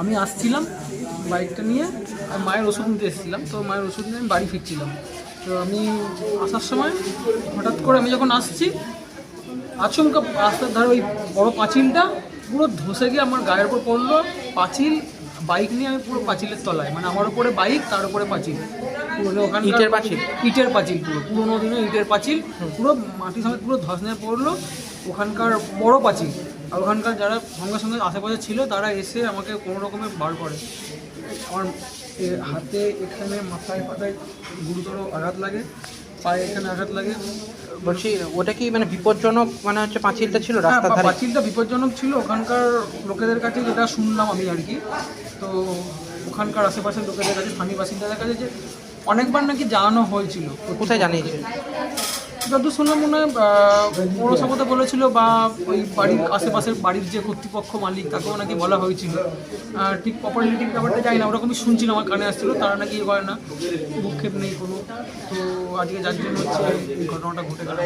আমি আসছিলাম বাইকটা নিয়ে আর মায়ের ওষুধ নিতে এসেছিলাম। তো মায়ের ওষুধ নিয়ে আমি বাড়ি ফিরছিলাম। তো আমি আসার সময় হঠাৎ করে আমি যখন আসছি আচমকা রাস্তার ধারে ওই বড় পাঁচিলটা পুরো ধসে গিয়ে আমার গায়ের উপর পড়ল। পাঁচিল বাইক নিয়ে আমি পুরো পাঁচিলের তলায় মানে আমার উপরে বাইক তার উপরে পাঁচিল। পুরো ওখানে ইটের পাঁচিল? ইটের পাঁচিল পুরো পুরোনো দিনের ইটের পাঁচিল পুরো মাটির সঙ্গে পুরো ধস নিয়ে পড়ল। ওখানকার বড় পাঁচিল আর ওখানকার যারা সঙ্গে সঙ্গে আশেপাশে ছিল তারা এসে আমাকে কোনো রকমে বার করে। আমার হাতে এখানে মাথায় ফাটায় গুরুতর আঘাত লাগে পায়ে এখানে আঘাত লাগে। বলছি ওটা কি মানে বিপজ্জনক মানে হচ্ছে পাঁচিলটা ছিল হ্যাঁ, রাস্তার ধারে? পাঁচিলটা বিপজ্জনক ছিল ওখানকার লোকেদের কাছে যেটা শুনলাম আমি আর কি। তো ওখানকার আশেপাশের লোকেদের কাছে স্থানীয় বাসিন্দাদের কাছে যে অনেকবার নাকি জানানো হয়েছিল। কোথায় জানিয়েছে যতদূর শুনলাম মনে হয় পৌরসভাতে বলেছিল বা ওই বাড়ির আশেপাশের বাড়ির যে কর্তৃপক্ষ মালিক, তাকেও নাকি বলা হয়েছিল ঠিক প্রপারলি ঠিক ব্যাপারটা যাই না, ওরকমই শুনছিলাম আমার কানে আসছিল, তারা নাকি এ করে না ভূক্ষেপ নেই কোনো তো আজকে যার জন্য হচ্ছে ঘটনাটা ঘটে গেল।